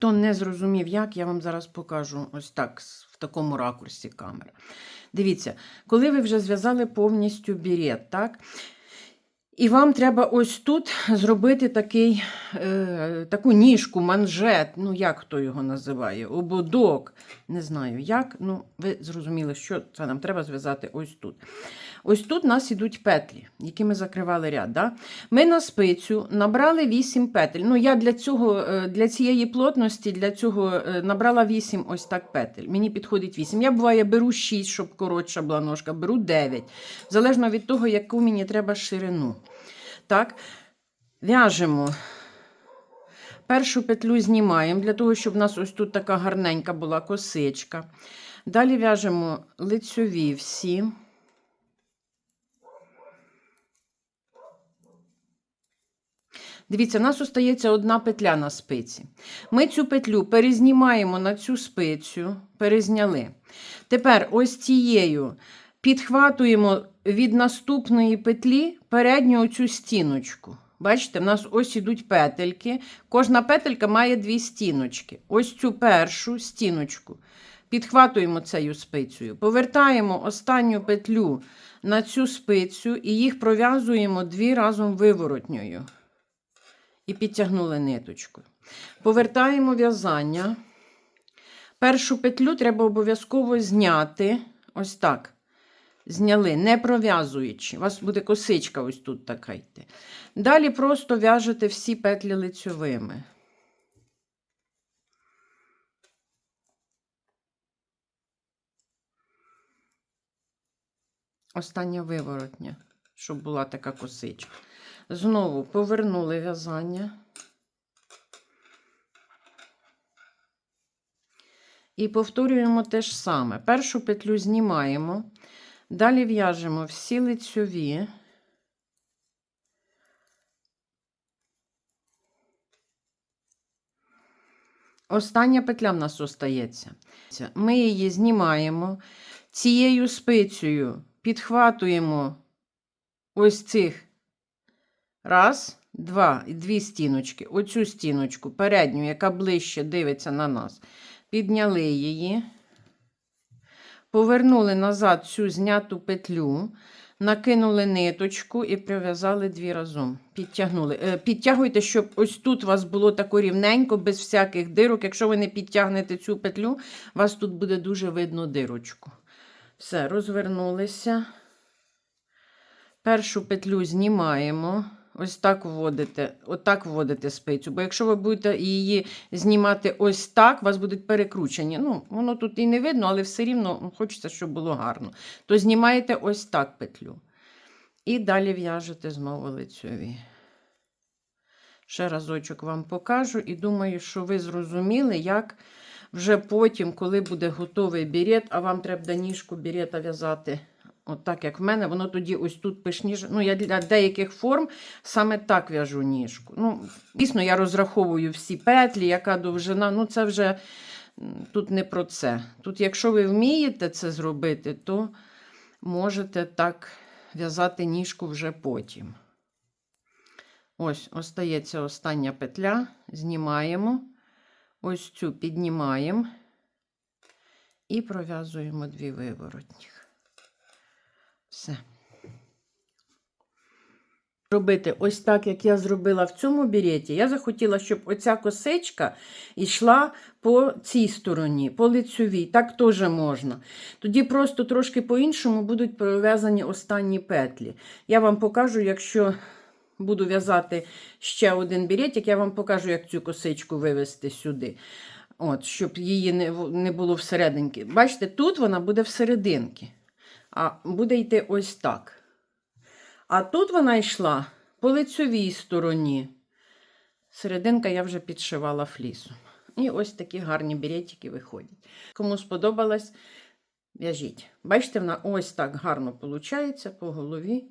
Хто не зрозумів, як, я вам зараз покажу ось так, в такому ракурсі камери. Дивіться, коли ви вже зв'язали повністю бірет, так? І вам треба ось тут зробити такий, е, таку ніжку, манжет, ну як хто його називає, ободок. Не знаю як, ну ви зрозуміли, що це нам треба зв'язати ось тут. Ось тут у нас ідуть петлі, які ми закривали ряд. Да? Ми на спицю набрали 8 петель. Ну, я для цього, е, для цієї плотності, для цього е, набрала 8 ось так петель. Мені підходить 8. Я буває беру 6, щоб коротша була ножка, беру 9. Залежно від того, яку мені треба ширину. Так, в'яжемо. Першу петлю знімаємо для того, щоб у нас ось тут така гарненька була косичка. Далі в'яжемо лицьові всі. Дивіться, у нас остається одна петля на спиці. Ми цю петлю перезнімаємо на цю спицю, перезняли. Тепер ось цією підхватуємо від наступної петлі передню цю стіночку. Бачите, в нас ось ідуть петельки. Кожна петелька має дві стіночки. Ось цю першу стіночку. Підхватуємо цією спицею, повертаємо останню петлю на цю спицю і їх пров'язуємо дві разом виворотньою і підтягнули ниточку. Повертаємо в'язання. Першу петлю треба обов'язково зняти. Ось так. Зняли, не пров'язуючи. У вас буде косичка ось тут така йти. Далі просто в'яжете всі петлі лицьовими. Остання виворотня, щоб була така косичка. Знову повернули в'язання. І повторюємо те ж саме. Першу петлю знімаємо, далі в'яжемо всі лицьові. Остання петля в нас остається. Ми її знімаємо, цією спицею підхватуємо ось цих Раз, два, дві стіночки. Оцю стіночку, передню, яка ближче дивиться на нас. Підняли її, повернули назад цю зняту петлю, накинули ниточку і прив'язали дві разом. Підтягнули. Е, Підтягуйте, щоб ось тут у вас було тако рівненько, без всяких дирок. Якщо ви не підтягнете цю петлю, у вас тут буде дуже видно дирочку. Все, розвернулися. Першу петлю знімаємо. Ось так вводите, отак вводите спицю. Бо якщо ви будете її знімати ось так, вас будуть перекручені. Ну, воно тут і не видно, але все рівно ну, хочеться, щоб було гарно. То знімаєте ось так петлю. І далі в'яжете знову лицьові. Ще разочок вам покажу, і думаю, що ви зрозуміли, як вже потім, коли буде готовий бірет, а вам треба ніжку бірета в'язати. От так, як в мене, воно тоді ось тут пишніше. Ну, я для деяких форм саме так в'яжу ніжку. Ну, Дійсно, я розраховую всі петлі, яка довжина. Ну, це вже тут не про це. Тут, якщо ви вмієте це зробити, то можете так в'язати ніжку вже потім. Ось, остається остання петля, знімаємо, ось цю піднімаємо і пров'язуємо дві виворотніх. Все. Робити ось так, як я зробила в цьому біреті. Я захотіла, щоб оця косичка йшла по цій стороні, по лицьовій. Так теж можна. Тоді просто трошки по-іншому будуть пров'язані останні петлі. Я вам покажу, якщо буду в'язати ще один біретик, я вам покажу, як цю косичку вивести сюди. От, щоб її не було всерединки. Бачите, тут вона буде всерединки а буде йти ось так. А тут вона йшла по лицьовій стороні. Серединка я вже підшивала флісом. І ось такі гарні беретики виходять. Кому сподобалось, в'яжіть. Бачите, вона ось так гарно виходить по голові.